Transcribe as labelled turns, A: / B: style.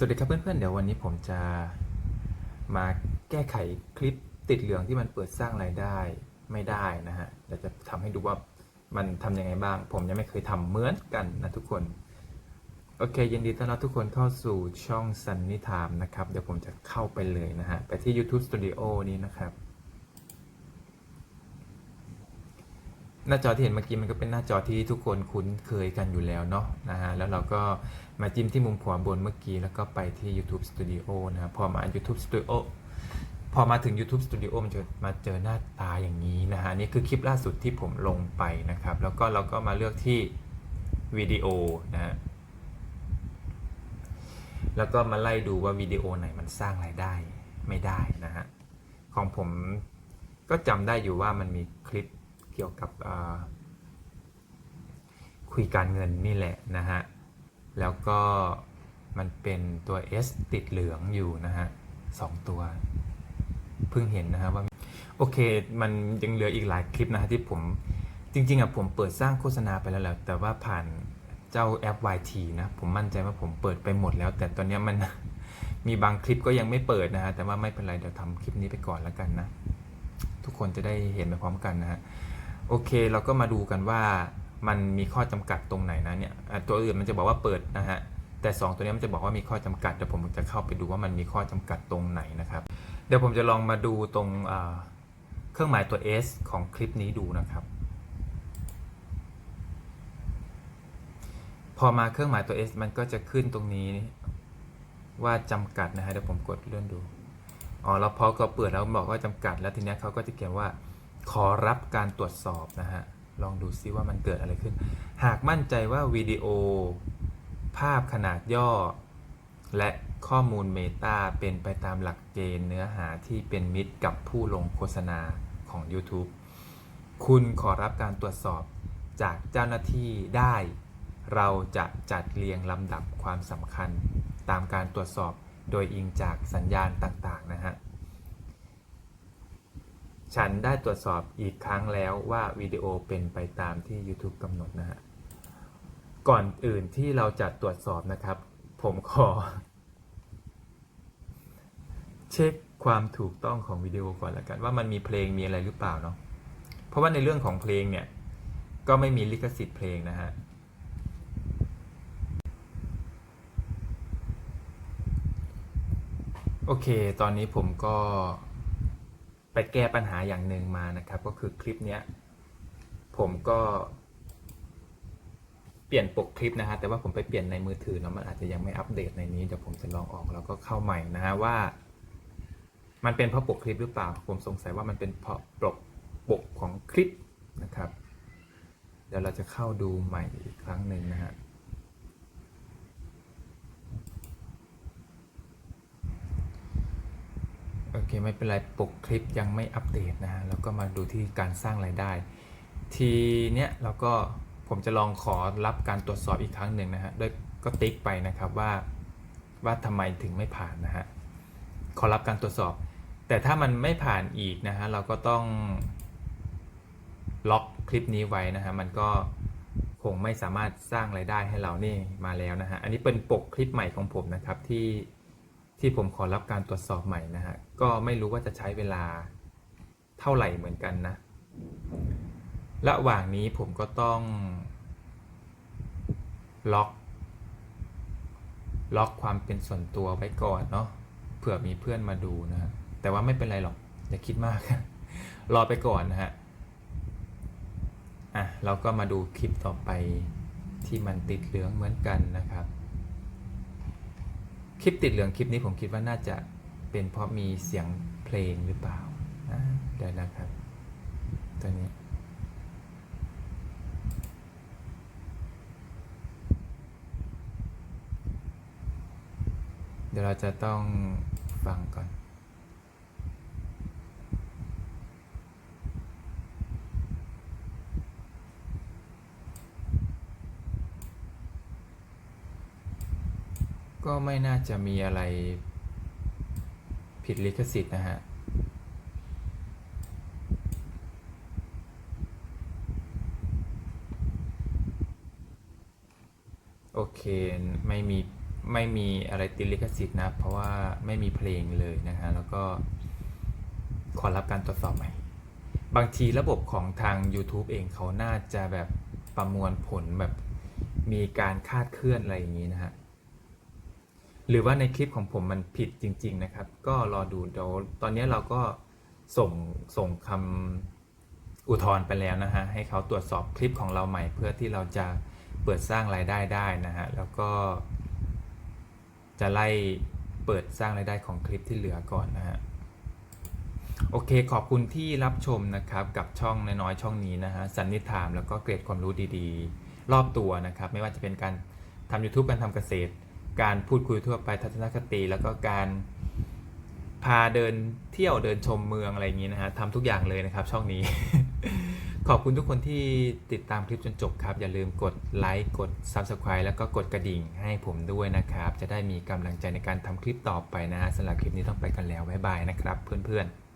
A: สวัสดีครับเพื่อนๆ เดี๋ยววันนี้ผมจะมาแก้ไขคลิปติดเหลืองที่มันเปิดสร้างรายได้ไม่ได้นะฮะเดี๋ยวจะทำให้ดูว่ามันทำยังไงบ้าง ผมยังไม่เคยทำเหมือนกันนะทุกคน โอเคยินดีต้อนรับทุกคนเข้าสู่ช่องสันนิธามนะครับ เดี๋ยวผมจะเข้าไปเลยนะฮะ ไปที่ YouTube Studio นี้นะครับ หน้าจอที่เห็นเมื่อกี้มันก็เป็นหน้าจอที่ทุกคนคุ้นเคยกันอยู่แล้วเนาะนะฮะแล้วเราก็มาจิ้มที่มุมขวาบนเมื่อกี้แล้วก็ไปที่ YouTube Studio นะครับพอมา YouTube Studio พอมาถึง YouTube Studio มันจะมาเจอหน้าตาอย่างนี้นะฮะนี่คือคลิปล่าสุดที่ผมลงไปนะครับ แล้วก็เราก็มาเลือกที่วิดีโอนะฮะแล้วก็มาไล่ดูว่าวิดีโอไหนมันสร้างรายได้ไม่ได้นะฮะของผมก็จำได้อยู่ว่ามันมีคลิป กี่ยวกับคุยการเงินนี่แหละนะฮะ แล้วก็มันเป็นตัว S ติดเหลืองอยู่นะฮะสองตัว เพิ่งเห็นนะฮะว่า โอเค มันยังเหลืออีกหลายคลิปนะฮะที่ผมจริงๆอะผมเปิดสร้างโฆษณาไปแล้วแหละแต่ว่าผ่านเจ้าแอป YT นะ ผมมั่นใจว่าผมเปิดไปหมดแล้ว แต่ตอนนี้มันมีบางคลิปก็ยังไม่เปิดนะฮะ แต่ว่าไม่เป็นไร เดี๋ยวทำคลิปนี้ไปก่อนแล้วกันนะ ทุกคนจะได้เห็นไปพร้อมกันนะฮะ โอเคเราก็มาดูกันว่ามันมีข้อจำกัดตรงไหนนะเนี่ยตัวอื่นมันจะบอกว่าเปิดนะฮะแต่ 2 ตัวนี้มันจะบอกว่ามีข้อจำกัดเดี๋ยวผมจะเข้าไปดูว่ามันมีข้อจำกัดตรงไหนนะครับ เดี๋ยวผมจะลองมาดูตรงเครื่องหมายตัว S ของคลิปนี้ดูนะครับ พอมาเครื่องหมายตัว S มันก็จะขึ้นตรงนี้ว่าจำกัดนะฮะเดี๋ยวผมกดเลื่อนดูอ๋อแล้วพอก็เปิดแล้วบอกว่าจำกัด แล้วทีนี้เขาก็จะเขียนว่า ขอรับการตรวจสอบนะฮะ ลองดูซิว่ามันเกิดอะไรขึ้น หากมั่นใจว่าวิดีโอ ภาพขนาดย่อ และข้อมูลเมตาเป็นไปตามหลักเกณฑ์เนื้อหาที่เป็นมิตรกับผู้ลงโฆษณาของ YouTube คุณขอรับการตรวจสอบจากเจ้าหน้าที่ได้ เราจะจัดเรียงลำดับความสำคัญ ตามการตรวจสอบโดยอิงจากสัญญาณต่าง ฉันได้ตรวจสอบอีกครั้งแล้วว่าวิดีโอเป็นไปตามที่ YouTube กำหนดนะฮะ ก่อนอื่นที่เราจะตรวจสอบนะครับ ผมขอ เช็คความถูกต้องของวิดีโอก่อนละกัน ว่ามันมีเพลงมีอะไรหรือเปล่าเนาะ เพราะว่าในเรื่องของเพลงเนี่ย ก็ไม่มีลิขสิทธิ์เพลงนะฮะโอเค ตอนนี้ผมก็ ไปแก้ปัญหาอย่างหนึ่งมานะครับ ก็คือคลิปเนี้ยผมก็เปลี่ยนปกคลิปนะฮะแต่ว่าผมไปเปลี่ยนในมือถือเนาะมันอาจจะยังไม่อัปเดตในนี้เดี๋ยวผมจะลองออกแล้วก็เข้าใหม่นะฮะว่า มันเป็นเพราะปกคลิปหรือเปล่า ผมสงสัยว่ามันเป็นเพราะปกปกของคลิปนะครับ เดี๋ยวเราจะเข้าดูใหม่อีกครั้งหนึ่งนะฮะ โอ เคไม่เป็นไรปกคลิปยังไม่อัปเดตนะฮะแล้วก็มาดูที่การสร้างรายได้ ทีเนี้ยเราก็ผมจะลองขอรับการตรวจสอบอีกครั้งหนึ่งนะฮะด้วยก็ติ๊กไปนะครับว่าว่าทำไมถึงไม่ผ่านนะฮะขอรับการตรวจสอบ แต่ถ้ามันไม่ผ่านอีกนะฮะเราก็ต้องล็อกคลิปนี้ไว้นะฮะมันก็คงไม่สามารถสร้างรายได้ให้เรานี่มาแล้วนะฮะอันนี้เป็นปกคลิปใหม่ของผมนะครับที่ ที่ผมขอรับการตรวจสอบใหม่นะฮะ ก็ไม่รู้ว่าจะใช้เวลาเท่าไหร่เหมือนกันนะ ระหว่างนี้ผมก็ต้องล็อกล็อกความเป็นส่วนตัวไว้ก่อนเนาะ เผื่อมีเพื่อนมาดูนะฮะ แต่ว่าไม่เป็นไรหรอก อย่าคิดมาก รอไปก่อนนะฮะ อะ เราก็มาดูคลิปต่อไปที่มันติดเหลืองเหมือนกันนะครับ คลิปติดเหลืองคลิปนี้ผมคิดว่าน่าจะเป็นเพราะมีเสียงเพลงหรือเปล่าอะเดี๋ยวนะครับ ตัวนี้ เดี๋ยวเราจะต้องฟังก่อน ก็ไม่น่าจะมีอะไรผิดลิขสิทธิ์นะฮะโอเค ไม่มี ไม่มีอะไรติดลิขสิทธิ์นะ เพราะว่าไม่มีเพลงเลยนะฮะ แล้วก็ขอรับการตรวจสอบใหม่ บางทีระบบของทาง YouTube เองเขาน่าจะแบบประมวลผลแบบมีการคาดเคลื่อนอะไรอย่างนี้นะฮะ หรือว่าในคลิปของผมมันผิดจริง ๆ นะครับ ก็รอดูเดี๋ยวตอนนี้เราก็ส่งส่งคำอุทธรณ์ไปแล้วนะฮะให้เขาตรวจสอบคลิปของเราใหม่ เพื่อที่เราจะเปิดสร้างรายได้ได้นะฮะแล้วก็ จะไล่เปิดสร้างรายได้ของคลิปที่เหลือก่อนนะฮะโอเคขอบคุณที่รับชมนะครับกับช่องน้อยๆช่องนี้นะฮะสันนิษฐานแล้วก็เกร็ดความรู้ดีๆ รอบตัวนะครับ ไม่ว่าจะเป็นการทำ YouTube การทำเกษตร การพูดคุยทั่วไปทัศนคติ แล้วก็การพาเดินเที่ยวเดินชมเมืองอะไรอย่างนี้นะฮะทำทุกอย่างเลยนะครับ ช่องนี้ ขอบคุณทุกคนที่ติดตามคลิปจนจบครับ อย่าลืมกดไลค์กด Subscribe แล้วก็กดกระดิ่งให้ผมด้วยนะครับ จะได้มีกำลังใจในการทำคลิปต่อไปนะฮะสำหรับคลิปนี้ต้องไปกันแล้วบ๊ายบายนะครับ เพื่อนๆ